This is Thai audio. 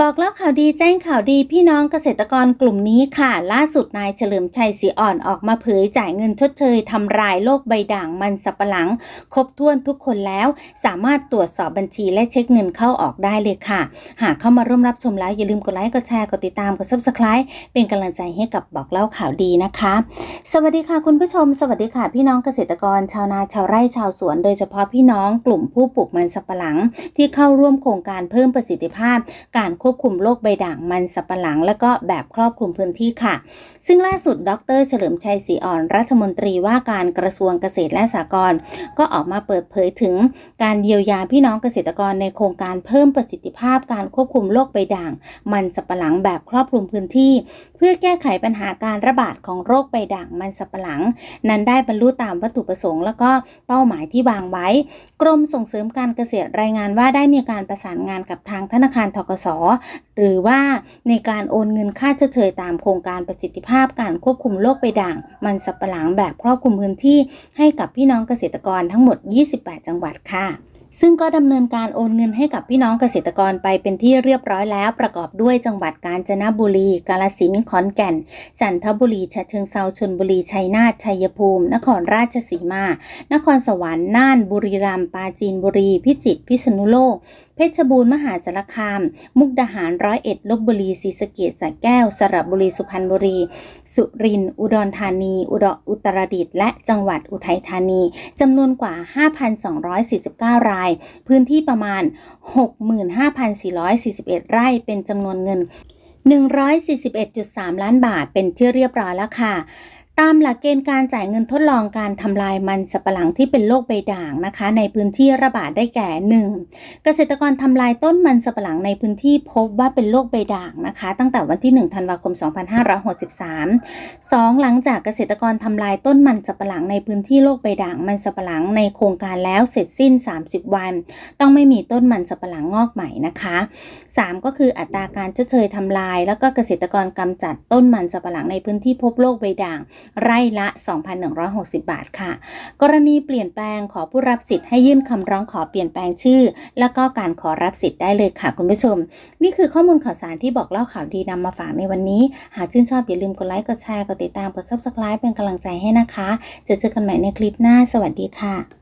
บอกเล่าข่าวดีแจ้งข่าวดีพี่น้องเกษตรกรกลุ่มนี้ค่ะ ล่าสุดนายเฉลิมชัยศรีอ่อนออกมาเผยจ่ายเงินชดเชยทำรายโรคใบด่างมันสับปะหลัง ครบถ้วนทุกคนแล้ว สามารถตรวจสอบบัญชีและเช็คเงินเข้าออกได้เลยค่ะ หากเข้ามาร่วมรับชมแล้ว อย่าลืมกดไลค์กดแชร์กดติดตามกด subscribe เป็นกำลังใจให้กับบอกเล่าข่าวดีนะคะ สวัสดีค่ะคุณผู้ชม สวัสดีค่ะ พี่น้องเกษตรกร ชาวนาชาวไร่ชาวสวน โดยเฉพาะพี่น้องกลุ่มผู้ปลูกมันสับปะหลัง ที่เข้าร่วมโครงการเพิ่มประสิทธิภาพการควบคุมโรคใบด่างมันสับปะหลัง และก็แบบครอบคลุมพื้นที่ค่ะ ซึ่งล่าสุดดร เฉลิมชัยศรีอ่อน รัฐมนตรีว่าการกระทรวงเกษตรและสหกรณ์ก็ออกมาเปิดเผยถึงการเยียวยาพี่น้องเกษตรกรในโครงการเพิ่มประสิทธิภาพการควบคุมโรคใบด่าง มันสับปะหลังแบบครอบคลุมพื้นที่ เพื่อแก้ไขปัญหาการระบาดของโรคใบด่างมันสับปะหลัง นั้นได้บรรลุตามวัตถุประสงค์ แล้วก็เป้าหมายที่วางไว้ กรมส่งเสริมการเกษตรรายงานว่าได้มีการประสานงานกับทางธนาคารทกสหรือว่าในการโอนเงินค่าชดเชยตามโครงการประสิทธิภาพการควบคุมโรคใบด่าง มันสับปะหลังแบบครอบคลุมพื้นที่ให้กับพี่น้องเกษตรกรทั้งหมด 28 จังหวัดค่ะซึ่งก็ดำเนินการโอนเงินให้กับพี่น้องเกษตรกรไปเป็นที่เรียบร้อยแล้ว ประกอบด้วยจังหวัดกาญจนบุรี กาฬสินขอนแก่น จันทบุรีฉะเชิงเซาชลบุรีชัยนาทชัยภูมิ นครราชสีมา นครสวรรค์น่านบุรีรัมย์ปราจีนบุรี พิจิตรพิษณุโลกเพชรบูรณ์มหาสารคาม มุกดาหารร้อยเอ็ดลบบุรีศรีสะเกษสระแก้ว สระบุรีสุพรรณบุรี สุรินทร์อุดรธานี อุดรอุตรดิตถ์และจังหวัดอุทัยธานีจำนวนกว่า 5,249 ราย พื้นที่ประมาณ 65,441 ไร่เป็นจำนวนเงิน 141.3 ล้านบาทเป็นที่เรียบร้อยแล้วค่ะ ตามหลักเกณฑ์การจ่ายเงินทดลองการทำลายมันสับปะหลังที่เป็นโรคใบด่างนะคะ ในพื้นที่ระบาดได้แก่ 1. เกษตรกรทำลายต้นมันสับปะหลังในพื้นที่พบว่าเป็นโรคใบด่างนะคะ ตั้งแต่วันที่ 1 ธันวาคม 2563 2. หลังจากเกษตรกรทำลายต้นมันสับปะหลังในพื้นที่โรคใบด่างมันสับปะหลังในโครงการแล้วเสร็จสิ้น 30 วัน ต้องไม่มีต้นมันสับปะหลังงอกใหม่นะคะ 3. ก็คืออัตราการชดเชยทำลาย แล้วก็เกษตรกรกำจัดต้นมันสับปะหลังในพื้นที่พบโรคใบด่างไร่ละ 2,160 บาทค่ะ กรณีเปลี่ยนแปลงขอผู้รับสิทธิ์ให้ยื่นคำร้องขอเปลี่ยนแปลงชื่อ แล้วก็การขอรับสิทธิ์ได้เลยค่ะคุณผู้ชม นี่คือข้อมูลข่าวสารที่บอกเล่าข่าวดีนำมาฝากในวันนี้ หากชื่นชอบอย่าลืมกดไลค์กดแชร์กดติดตามกดซับสไครป์เป็นกำลังใจให้นะคะ จะเจอกันใหม่ในคลิปหน้า สวัสดีค่ะ